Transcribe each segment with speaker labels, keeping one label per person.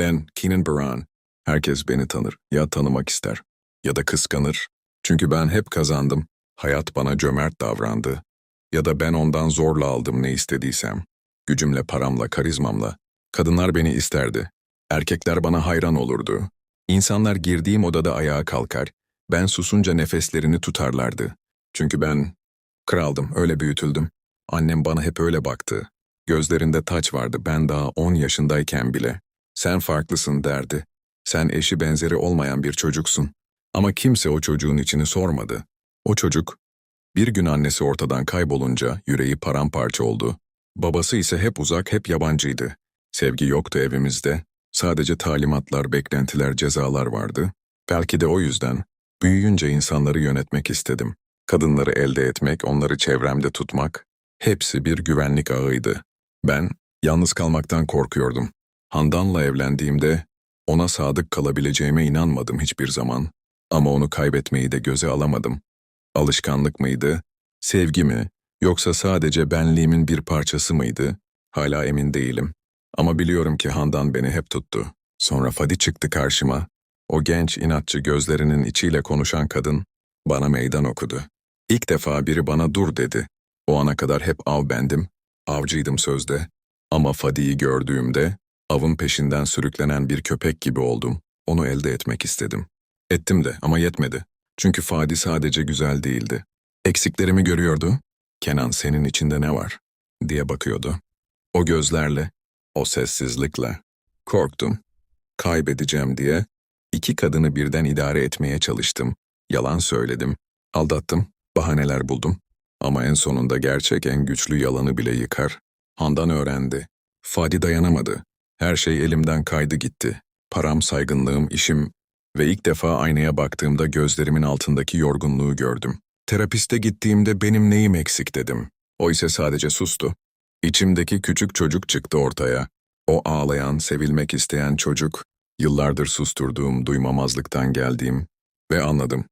Speaker 1: Ben Keenan Baran. Herkes beni tanır. Ya tanımak ister ya da kıskanır. Çünkü ben hep kazandım. Hayat bana cömert davrandı. Ya da ben ondan zorla aldım ne istediysem. Gücümle, paramla, karizmamla. Kadınlar beni isterdi. Erkekler bana hayran olurdu. İnsanlar girdiğim odada ayağa kalkar. Ben susunca nefeslerini tutarlardı. Çünkü ben kraldım, öyle büyütüldüm. Annem bana hep öyle baktı. Gözlerinde taç vardı ben daha 10 yaşındayken bile. Sen farklısın derdi. Sen eşi benzeri olmayan bir çocuksun. Ama kimse o çocuğun içini sormadı. O çocuk, bir gün annesi ortadan kaybolunca yüreği paramparça oldu. Babası ise hep uzak, hep yabancıydı. Sevgi yoktu evimizde. Sadece talimatlar, beklentiler, cezalar vardı. Belki de o yüzden büyüyünce insanları yönetmek istedim. Kadınları elde etmek, onları çevremde tutmak, hepsi bir güvenlik ağıydı. Ben yalnız kalmaktan korkuyordum. Handan'la evlendiğimde ona sadık kalabileceğime inanmadım hiçbir zaman. Ama onu kaybetmeyi de göze alamadım. Alışkanlık mıydı, sevgi mi, yoksa sadece benliğimin bir parçası mıydı? Hala emin değilim. Ama biliyorum ki Handan beni hep tuttu. Sonra Fadi çıktı karşıma. O genç, inatçı gözlerinin içiyle konuşan kadın bana meydan okudu. İlk defa biri bana dur dedi. O ana kadar hep av bendim, avcıydım sözde. Ama Fadi'yi gördüğümde avın peşinden sürüklenen bir köpek gibi oldum. Onu elde etmek istedim. Ettim de ama yetmedi. Çünkü Fadi sadece güzel değildi. Eksiklerimi görüyordu. Kenan senin içinde ne var? diye bakıyordu. O gözlerle, o sessizlikle. Korktum. Kaybedeceğim diye iki kadını birden idare etmeye çalıştım. Yalan söyledim. Aldattım. Bahaneler buldum. Ama en sonunda gerçek en güçlü yalanı bile yıkar. Handan öğrendi. Fadi dayanamadı. Her şey elimden kaydı gitti. Param, saygınlığım, işim ve ilk defa aynaya baktığımda gözlerimin altındaki yorgunluğu gördüm. Terapiste gittiğimde benim neyim eksik dedim. O ise sadece sustu. İçimdeki küçük çocuk çıktı ortaya. O ağlayan, sevilmek isteyen çocuk, yıllardır susturduğum, duymamazlıktan geldiğim ve anladım.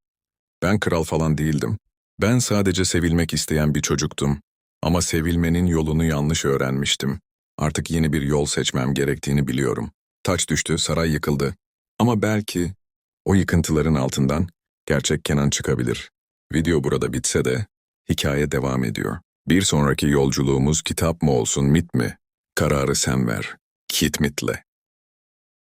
Speaker 1: Ben kral falan değildim. Ben sadece sevilmek isteyen bir çocuktum. Ama sevilmenin yolunu yanlış öğrenmiştim. Artık yeni bir yol seçmem gerektiğini biliyorum. Taç düştü, saray yıkıldı. Ama belki o yıkıntıların altından gerçek Kenan çıkabilir. Video burada bitse de hikaye devam ediyor. Bir sonraki yolculuğumuz kitap mı olsun mit mi? Kararı sen ver. Kit Mit'le.